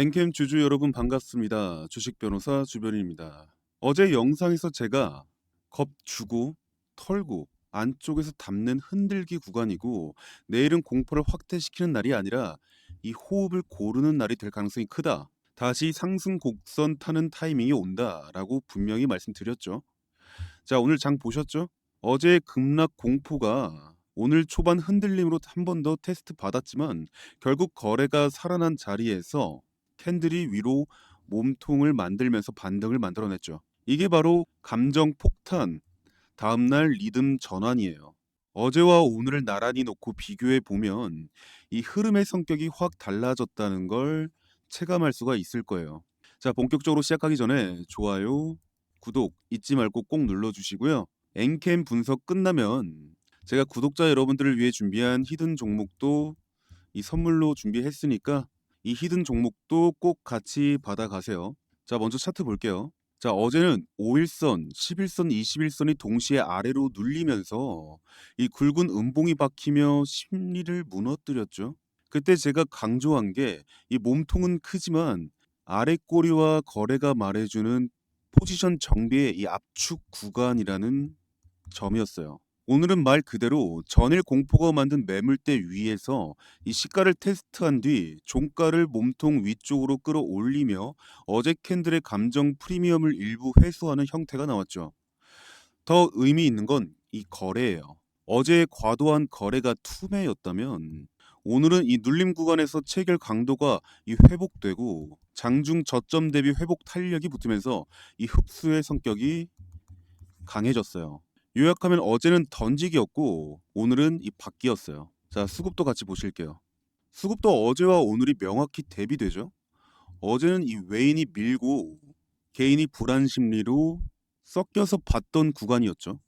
엔캠 주주 여러분 반갑습니다. 주식 변호사 주변입니다. 어제 영상에서 제가 겁 주고 털고 안쪽에서 담는 흔들기 구간이고 내일은 공포를 확대시키는 날이 아니라 이 호흡을 고르는 날이 될 가능성이 크다. 다시 상승 곡선 타는 타이밍이 온다라고 분명히 말씀드렸죠. 자, 오늘 장 보셨죠? 어제 급락 공포가 오늘 초반 흔들림으로 한 번 더 테스트 받았지만 결국 거래가 살아난 자리에서 캔들이 위로 몸통을 만들면서 반등을 만들어냈죠. 이게 바로 감정 폭탄, 다음날 리듬 전환이에요. 어제와 오늘을 나란히 놓고 비교해 보면 이 흐름의 성격이 확 달라졌다는 걸 체감할 수가 있을 거예요. 자, 본격적으로 시작하기 전에 좋아요, 구독 잊지 말고 꼭 눌러주시고요. 엔캠 분석 끝나면 제가 구독자 여러분들을 위해 준비한 히든 종목도 이 선물로 준비했으니까 이 히든 종목도 꼭 같이 받아가세요. 자, 먼저 차트 볼게요. 자, 어제는 5일선, 11선, 21선이 동시에 아래로 눌리면서 이 굵은 음봉이 박히며 심리를 무너뜨렸죠. 그때 제가 강조한 게 이 몸통은 크지만 아래 꼬리와 거래가 말해주는 포지션 정비의 이 압축 구간이라는 점이었어요. 오늘은 말 그대로 전일 공포가 만든 매물대 위에서 이 시가를 테스트한 뒤 종가를 몸통 위쪽으로 끌어올리며 어제 캔들의 감정 프리미엄을 일부 회수하는 형태가 나왔죠. 더 의미 있는 건 이 거래예요. 어제의 과도한 거래가 투매였다면 오늘은 이 눌림 구간에서 체결 강도가 이 회복되고 장중 저점 대비 회복 탄력이 붙으면서 이 흡수의 성격이 강해졌어요. 요약하면 어제는 던지기였고 오늘은 이 받기였어요. 자, 수급도 같이 보실게요. 수급도 어제와 오늘이 명확히 대비되죠. 어제는 이 외인이 밀고 개인이 불안 심리로 섞여서 봤던 구간이었죠.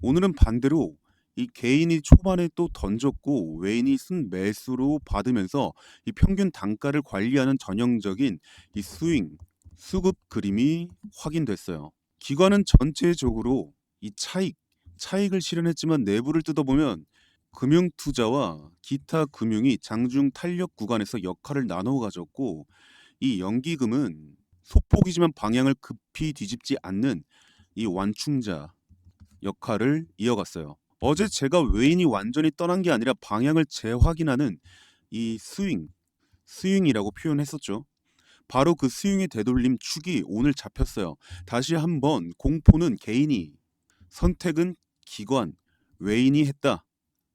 오늘은 반대로 이 개인이 초반에 또 던졌고 외인이 쓴 매수로 받으면서 이 평균 단가를 관리하는 전형적인 이 스윙 수급 그림이 확인됐어요. 기관은 전체적으로 이 차익, 차익을 실현했지만 내부를 뜯어보면 금융 투자와 기타 금융이 장중 탄력 구간에서 역할을 나눠 가졌고 이 연기금은 소폭이지만 방향을 급히 뒤집지 않는 이 완충자 역할을 이어갔어요. 어제 제가 외인이 완전히 떠난 게 아니라 방향을 재확인하는 이 스윙, 스윙이라고 표현했었죠. 바로 그 스윙의 되돌림 축이 오늘 잡혔어요. 다시 한번 공포는 개인이 선택은 기관, 외인이 했다.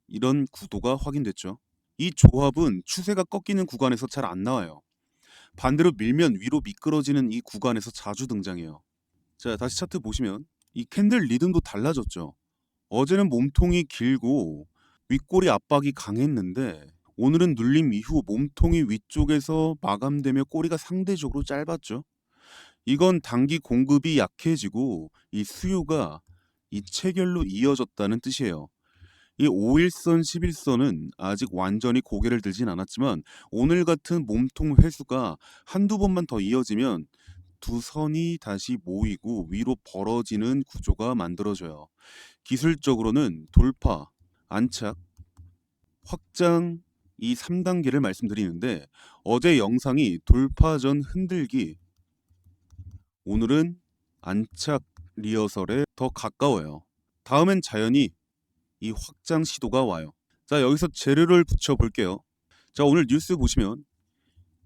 이런 구도가 확인됐죠. 이 조합은 추세가 꺾이는 구간에서 잘 안 나와요. 반대로 밀면 위로 미끄러지는 이 구간에서 자주 등장해요. 자, 다시 차트 보시면 이 캔들 리듬도 달라졌죠. 어제는 몸통이 길고 윗꼬리 압박이 강했는데 오늘은 눌림 이후 몸통이 위쪽에서 마감되며 꼬리가 상대적으로 짧았죠. 이건 단기 공급이 약해지고 이 수요가 이 체결로 이어졌다는 뜻이에요. 이 5일선, 11선은 아직 완전히 고개를 들진 않았지만 오늘 같은 몸통 회수가 한두 번만 더 이어지면 두 선이 다시 모이고 위로 벌어지는 구조가 만들어져요. 기술적으로는 돌파, 안착, 확장 이 3단계를 말씀드리는데 어제 영상이 돌파 전 흔들기 오늘은 안착 리허설에 더 가까워요. 다음엔 자연히 이 확장 시도가 와요. 자, 여기서 재료를 붙여 볼게요. 자, 오늘 뉴스 보시면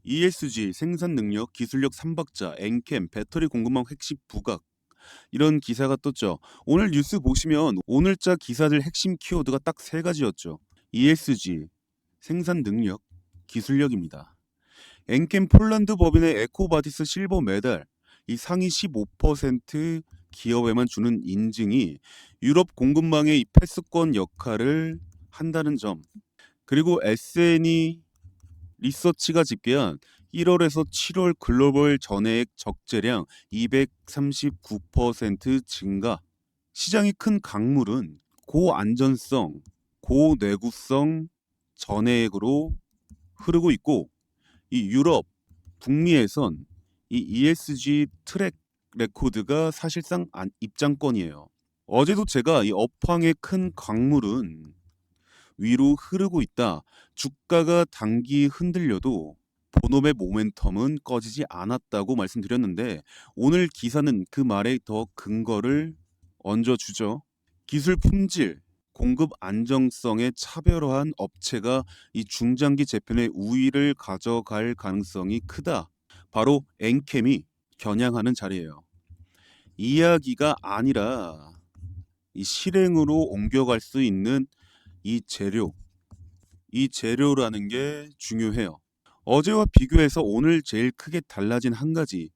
ESG 생산 능력, 기술력 3박자, 엔캠, 배터리 공급망 핵심 부각 이런 기사가 떴죠. 오늘 뉴스 보시면 오늘자 기사들 핵심 키워드가 딱 세 가지였죠. ESG 생산 능력, 기술력입니다. 엔캠 폴란드 법인의 에코바디스 실버 메달 이 상위 15% 기업에만 주는 인증이 유럽 공급망의 이 패스권 역할을 한다는 점. 그리고 SNE 리서치가 집계한 1월에서 7월 글로벌 전해액 적재량 239% 증가. 시장이 큰 강물은 고안전성, 고내구성 전해액으로 흐르고 있고 이 유럽, 북미에선 이 ESG 트랙 레코드가 사실상 안- 입장권이에요. 어제도 제가 이 업황의 큰 강물은 위로 흐르고 있다. 주가가 단기 흔들려도 본업의 모멘텀은 꺼지지 않았다고 말씀드렸는데 오늘 기사는 그 말에 더 근거를 얹어주죠. 기술 품질, 공급 안정성에 차별화한 업체가 이 중장기 재편의 우위를 가져갈 가능성이 크다. 바로 엔캠이 겨냥하는 자리예요. 이야기가 아니라 이 실행으로 옮겨갈 수 있는 이 재료, 이 재료라는 게 중요해요. 어제와 비교해서 오늘 제일 크게 달라진 한 가지,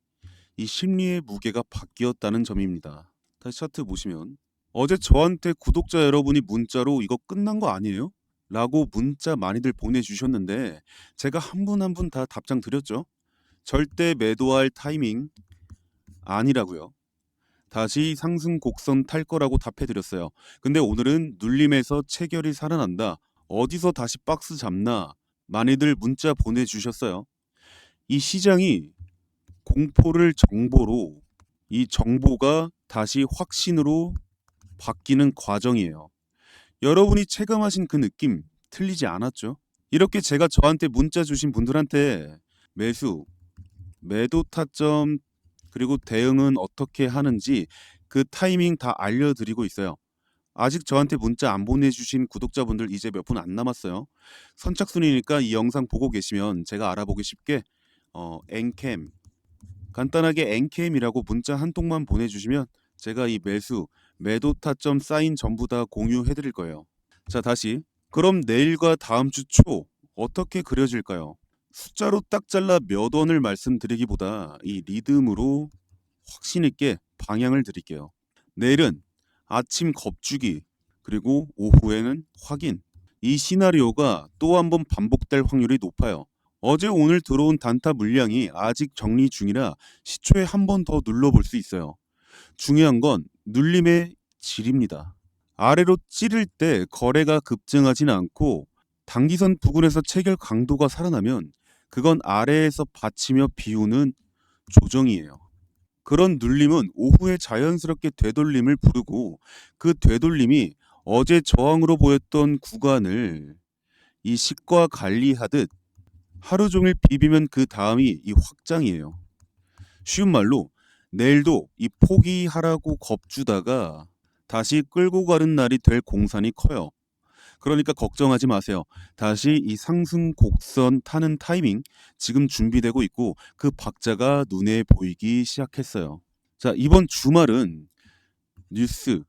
이 심리의 무게가 바뀌었다는 점입니다. 다시 차트 보시면 어제 저한테 구독자 여러분이 문자로 이거 끝난 거 아니에요? 라고 문자 많이들 보내주셨는데 제가 한 분 한 분 다 답장 드렸죠. 절대 매도할 타이밍 아니라고요. 다시 상승 곡선 탈 거라고 답해 드렸어요. 근데 오늘은 눌림에서 체결이 살아난다. 어디서 다시 박스 잡나? 많이들 문자 보내주셨어요. 이 시장이 공포를 정보로 이 정보가 다시 확신으로 바뀌는 과정이에요. 여러분이 체감하신 그 느낌 틀리지 않았죠? 이렇게 제가 저한테 문자 주신 분들한테 매수, 매도 타점 그리고 대응은 어떻게 하는지 그 타이밍 다 알려드리고 있어요. 아직 저한테 문자 안 보내주신 구독자분들 이제 몇 분 안 남았어요. 선착순이니까 이 영상 보고 계시면 제가 알아보기 쉽게 어, 엔캠 간단하게 엔캠이라고 문자 한 통만 보내주시면 제가 이 매수, 매도 타점 사인 전부 다 공유해 드릴 거예요. 자 다시 그럼 내일과 다음 주 초 어떻게 그려질까요? 숫자로 딱 잘라 몇 원을 말씀드리기보다 이 리듬으로 확신 있게 방향을 드릴게요. 내일은 아침 겁주기 그리고 오후에는 확인 이 시나리오가 또 한 번 반복될 확률이 높아요. 어제 오늘 들어온 단타 물량이 아직 정리 중이라 시초에 한 번 더 눌러볼 수 있어요. 중요한 건 눌림의 질입니다. 아래로 찌를 때 거래가 급증하진 않고 단기선 부근에서 체결 강도가 살아나면 그건 아래에서 받치며 비우는 조정이에요. 그런 눌림은 오후에 자연스럽게 되돌림을 부르고 그 되돌림이 어제 저항으로 보였던 구간을 이 식과 관리하듯 하루 종일 비비면 그 다음이 이 확장이에요. 쉬운 말로 내일도 이 포기하라고 겁주다가 다시 끌고 가는 날이 될 공산이 커요. 그러니까 걱정하지 마세요. 다시 이 상승 곡선 타는 타이밍 지금 준비되고 있고 그 박자가 눈에 보이기 시작했어요. 자, 이번 주말은 뉴스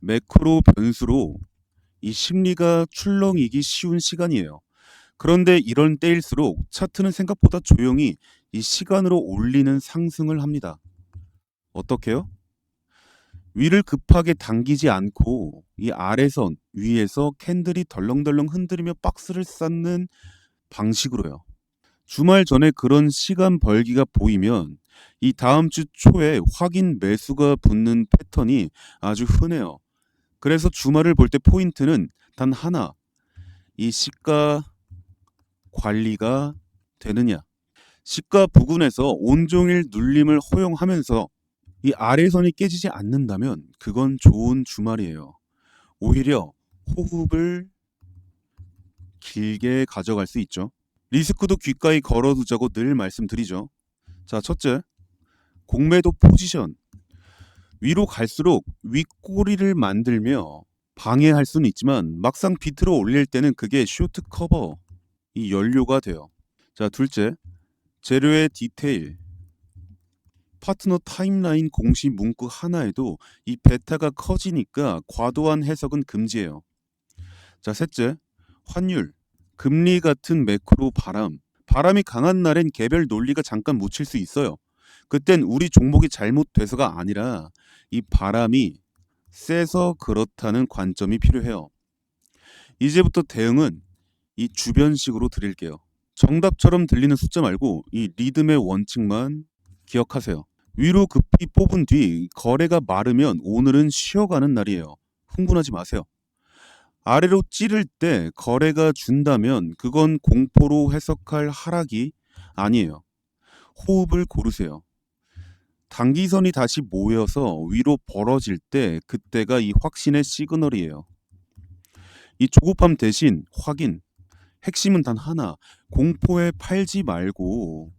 매크로 변수로 이 심리가 출렁이기 쉬운 시간이에요. 그런데 이런 때일수록 차트는 생각보다 조용히 이 시간으로 올리는 상승을 합니다. 어떻게요? 위를 급하게 당기지 않고 이 아래선 위에서 캔들이 덜렁덜렁 흔들리며 박스를 쌓는 방식으로요. 주말 전에 그런 시간 벌기가 보이면 이 다음 주 초에 확인 매수가 붙는 패턴이 아주 흔해요. 그래서 주말을 볼 때 포인트는 단 하나. 이 시가 관리가 되느냐. 시가 부근에서 온종일 눌림을 허용하면서 이 아래선이 깨지지 않는다면 그건 좋은 주말이에요. 오히려 호흡을 길게 가져갈 수 있죠. 리스크도 귓가에 걸어두자고 늘 말씀드리죠. 자, 첫째, 공매도 포지션. 위로 갈수록 윗꼬리를 만들며 방해할 수는 있지만 막상 비트로 올릴 때는 그게 쇼트 커버, 이 연료가 돼요. 자, 둘째, 재료의 디테일. 파트너 타임라인 공시 문구 하나에도 이 베타가 커지니까 과도한 해석은 금지예요. 자, 셋째, 환율, 금리 같은 매크로 바람. 바람이 강한 날엔 개별 논리가 잠깐 묻힐 수 있어요. 그땐 우리 종목이 잘못돼서가 아니라 이 바람이 세서 그렇다는 관점이 필요해요. 이제부터 대응은 이 주변식으로 드릴게요. 정답처럼 들리는 숫자 말고 이 리듬의 원칙만 기억하세요. 위로 급히 뽑은 뒤 거래가 마르면 오늘은 쉬어가는 날이에요. 흥분하지 마세요. 아래로 찌를 때 거래가 준다면 그건 공포로 해석할 하락이 아니에요. 호흡을 고르세요. 단기선이 다시 모여서 위로 벌어질 때 그때가 이 확신의 시그널이에요. 이 조급함 대신 확인. 핵심은 단 하나. 공포에 팔지 말고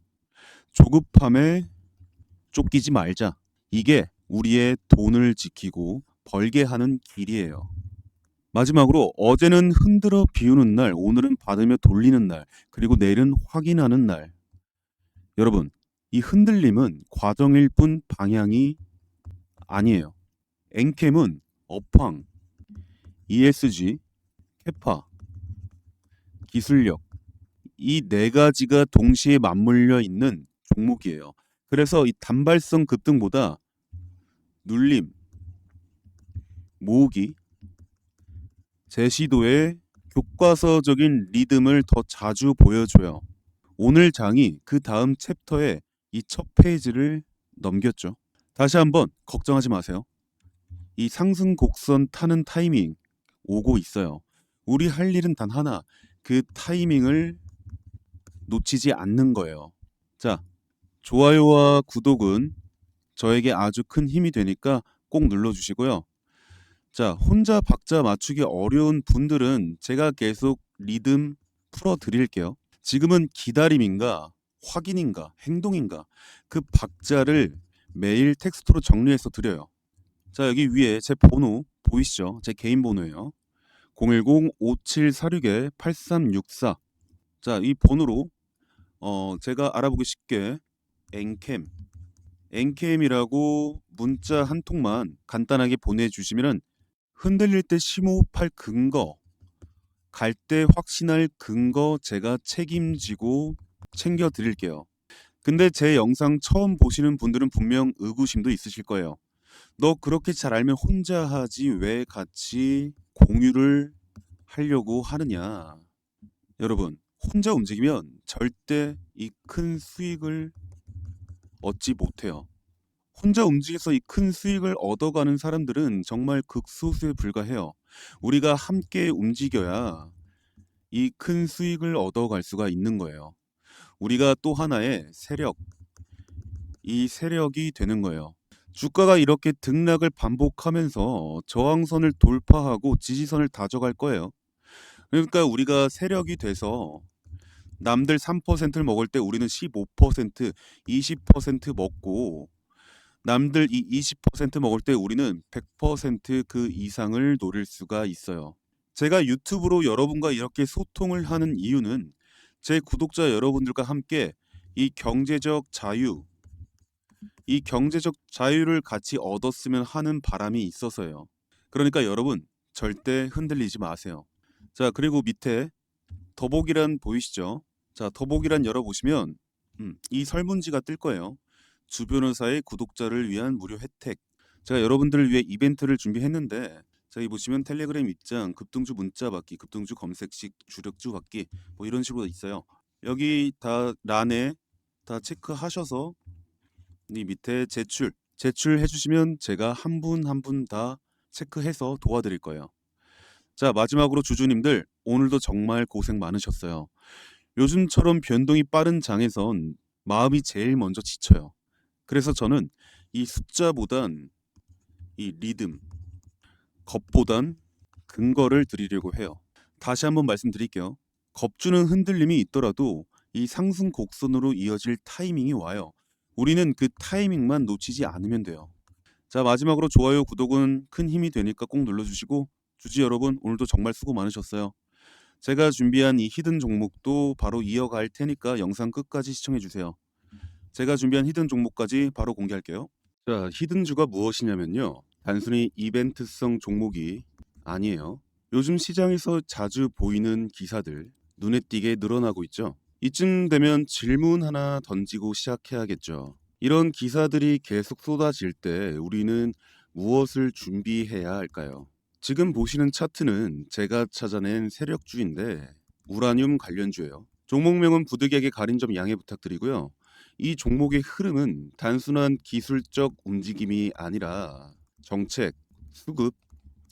조급함에 쫓기지 말자. 이게 우리의 돈을 지키고 벌게 하는 길이에요. 마지막으로 어제는 흔들어 비우는 날, 오늘은 받으며 돌리는 날, 그리고 내일은 확인하는 날. 여러분, 이 흔들림은 과정일 뿐 방향이 아니에요. 엔캠은 업황, ESG, 캐파, 기술력 이 네 가지가 동시에 맞물려 있는 종목이에요. 그래서 이 단발성 급등보다 눌림, 모으기, 제시도의 교과서적인 리듬을 더 자주 보여줘요. 오늘 장이 그 다음 챕터에 이 첫 페이지를 넘겼죠. 다시 한번 걱정하지 마세요. 이 상승 곡선 타는 타이밍 오고 있어요. 우리 할 일은 단 하나, 그 타이밍을 놓치지 않는 거예요. 자, 좋아요와 구독은 저에게 아주 큰 힘이 되니까 꼭 눌러주시고요. 자, 혼자 박자 맞추기 어려운 분들은 제가 계속 리듬 풀어 드릴게요. 지금은 기다림인가, 확인인가, 행동인가, 그 박자를 매일 텍스트로 정리해서 드려요. 자, 여기 위에 제 번호 보이시죠? 제 개인 번호예요. 010-5746-8364. 자, 이 번호로 어, 제가 알아보기 쉽게 엔캠, 엔캠이라고 문자 한 통만 간단하게 보내주시면은 흔들릴 때 심호흡할 근거, 갈 때 확신할 근거 제가 책임지고 챙겨 드릴게요. 근데 제 영상 처음 보시는 분들은 분명 의구심도 있으실 거예요. 너 그렇게 잘 알면 혼자 하지 왜 같이 공유를 하려고 하느냐. 여러분, 혼자 움직이면 절대 이 큰 수익을 얻지 못해요. 혼자 움직여서 이 큰 수익을 얻어가는 사람들은 정말 극소수에 불과해요. 우리가 함께 움직여야 이 큰 수익을 얻어갈 수가 있는 거예요. 우리가 또 하나의 세력, 이 세력이 되는 거예요. 주가가 이렇게 등락을 반복하면서 저항선을 돌파하고 지지선을 다져갈 거예요. 그러니까 우리가 세력이 돼서 남들 3%를 먹을 때 우리는 15%, 20% 먹고 남들 이 20% 먹을 때 우리는 100%그 이상을 노릴 수가 있어요. 제가 유튜브로 여러분과 이렇게 소통을 하는 이유는 제 구독자 여러분들과 함께 이 경제적 자유, 이 경제적 자유를 같이 얻었으면 하는 바람이 있어서요. 그러니까 여러분 절대 흔들리지 마세요. 자 그리고 밑에 더보기란 보이시죠? 자 더보기란 열어보시면 음, 이 설문지가 뜰 거예요. 주 변호사의 구독자를 위한 무료 혜택. 제가 여러분들을 위해 이벤트를 준비했는데 자, 여기 보시면 텔레그램 입장, 급등주 문자 받기, 급등주 검색식, 주력주 받기 뭐 이런 식으로 있어요. 여기 다 란에 다 체크하셔서 이 밑에 제출, 제출해 주시면 제가 한 분 한 분 다 체크해서 도와드릴 거예요. 자, 마지막으로 주주님들 오늘도 정말 고생 많으셨어요. 요즘처럼 변동이 빠른 장에선 마음이 제일 먼저 지쳐요. 그래서 저는 이 숫자보단 이 리듬, 겁보단 근거를 드리려고 해요. 다시 한번 말씀드릴게요. 겁주는 흔들림이 있더라도 이 상승 곡선으로 이어질 타이밍이 와요. 우리는 그 타이밍만 놓치지 않으면 돼요. 자 마지막으로 좋아요, 구독은 큰 힘이 되니까 꼭 눌러주시고 주지 여러분 오늘도 정말 수고 많으셨어요. 제가 준비한 이 히든 종목도 바로 이어갈 테니까 영상 끝까지 시청해 주세요. 제가 준비한 히든 종목까지 바로 공개할게요. 자, 히든주가 무엇이냐면요. 단순히 이벤트성 종목이 아니에요. 요즘 시장에서 자주 보이는 기사들 눈에 띄게 늘어나고 있죠. 이쯤 되면 질문 하나 던지고 시작해야겠죠. 이런 기사들이 계속 쏟아질 때 우리는 무엇을 준비해야 할까요? 지금 보시는 차트는 제가 찾아낸 세력주인데 우라늄 관련주예요. 종목명은 부득이하게 가린 점 양해 부탁드리고요. 이 종목의 흐름은 단순한 기술적 움직임이 아니라 정책, 수급,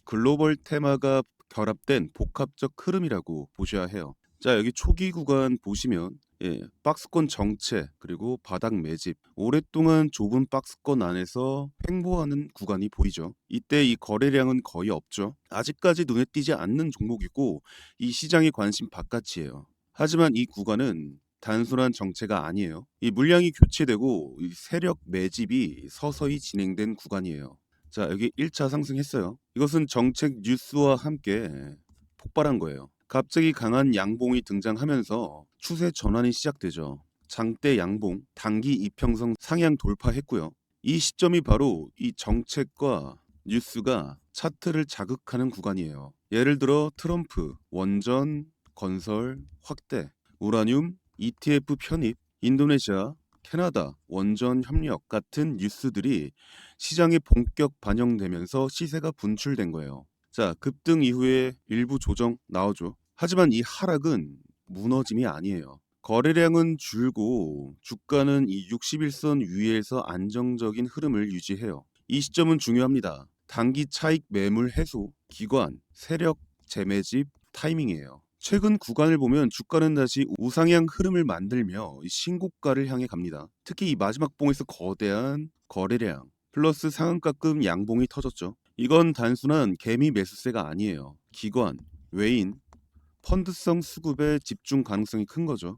글로벌 테마가 결합된 복합적 흐름이라고 보셔야 해요. 자, 여기 초기 구간 보시면 예, 박스권 정체 그리고 바닥 매집 오랫동안 좁은 박스권 안에서 횡보하는 구간이 보이죠. 이때 이 거래량은 거의 없죠. 아직까지 눈에 띄지 않는 종목이고 이 시장의 관심 바깥이에요. 하지만 이 구간은 단순한 정체가 아니에요. 이 물량이 교체되고 이 세력 매집이 서서히 진행된 구간이에요. 자, 여기 1차 상승했어요. 이것은 정책 뉴스와 함께 폭발한 거예요. 갑자기 강한 양봉이 등장하면서 추세 전환이 시작되죠. 장대 양봉, 단기 이평선 상향 돌파했고요. 이 시점이 바로 이 정책과 뉴스가 차트를 자극하는 구간이에요. 예를 들어 트럼프, 원전, 건설, 확대, 우라늄, ETF 편입, 인도네시아, 캐나다, 원전 협력 같은 뉴스들이 시장에 본격 반영되면서 시세가 분출된 거예요. 자, 급등 이후에 일부 조정 나오죠. 하지만 이 하락은 무너짐이 아니에요. 거래량은 줄고 주가는 이 61선 위에서 안정적인 흐름을 유지해요. 이 시점은 중요합니다. 단기 차익 매물 해소, 기관, 세력 재매집 타이밍이에요. 최근 구간을 보면 주가는 다시 우상향 흐름을 만들며 이 신고가를 향해 갑니다. 특히 이 마지막 봉에서 거대한 거래량 플러스 상한가급 양봉이 터졌죠. 이건 단순한 개미 매수세가 아니에요. 기관, 외인, 펀드성 수급의 집중 가능성이 큰 거죠.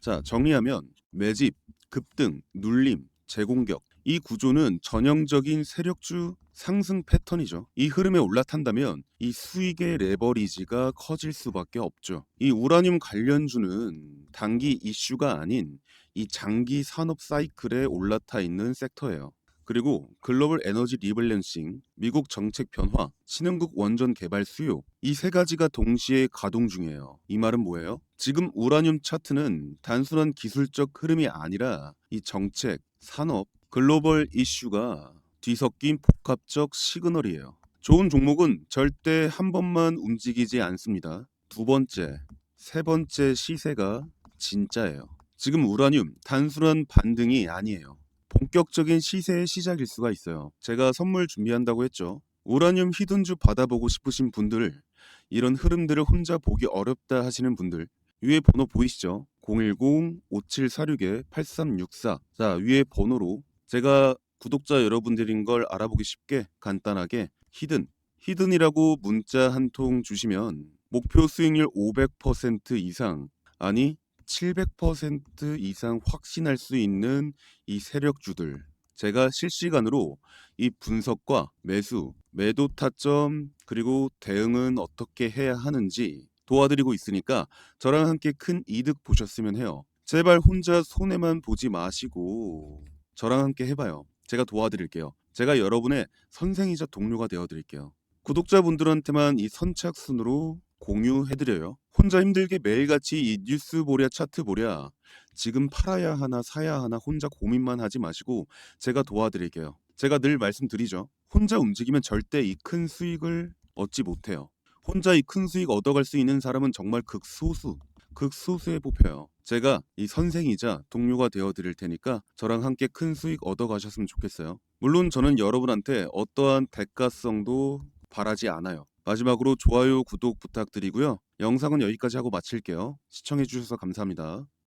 자, 정리하면 매집, 급등, 눌림, 재공격. 이 구조는 전형적인 세력주 상승 패턴이죠. 이 흐름에 올라탄다면 이 수익의 레버리지가 커질 수밖에 없죠. 이 우라늄 관련주는 단기 이슈가 아닌 이 장기 산업 사이클에 올라타 있는 섹터예요. 그리고 글로벌 에너지 리밸런싱, 미국 정책 변화, 신흥국 원전 개발 수요 이 세 가지가 동시에 가동 중이에요. 이 말은 뭐예요? 지금 우라늄 차트는 단순한 기술적 흐름이 아니라 이 정책, 산업, 글로벌 이슈가 뒤섞인 복합적 시그널이에요. 좋은 종목은 절대 한 번만 움직이지 않습니다. 두 번째, 세 번째 시세가 진짜예요. 지금 우라늄 단순한 반등이 아니에요. 본격적인 시세의 시작일 수가 있어요. 제가 선물 준비한다고 했죠. 우라늄 히든주 받아보고 싶으신 분들, 이런 흐름들을 혼자 보기 어렵다 하시는 분들, 위에 번호 보이시죠? 010-5746-8364. 자, 위에 번호로 제가 구독자 여러분들인 걸 알아보기 쉽게 간단하게 히든, 히든이라고 문자 한 통 주시면 목표 수익률 500% 이상, 아니 700% 이상 확신할 수 있는 이 세력주들 제가 실시간으로 이 분석과 매수, 매도 타점 그리고 대응은 어떻게 해야 하는지 도와드리고 있으니까 저랑 함께 큰 이득 보셨으면 해요. 제발 혼자 손해만 보지 마시고 저랑 함께 해봐요. 제가 도와드릴게요. 제가 여러분의 선생이자 동료가 되어드릴게요. 구독자분들한테만 이 선착순으로 공유해드려요. 혼자 힘들게 매일같이 이 뉴스 보랴 차트 보랴 지금 팔아야 하나 사야 하나 혼자 고민만 하지 마시고 제가 도와드릴게요. 제가 늘 말씀드리죠. 혼자 움직이면 절대 이 큰 수익을 얻지 못해요. 혼자 이 큰 수익 얻어갈 수 있는 사람은 정말 극소수, 극소수에 뽑혀요. 제가 이 선생이자 동료가 되어 드릴 테니까 저랑 함께 큰 수익 얻어가셨으면 좋겠어요. 물론 저는 여러분한테 어떠한 대가성도 바라지 않아요. 마지막으로 좋아요, 구독 부탁드리고요. 영상은 여기까지 하고 마칠게요. 시청해주셔서 감사합니다.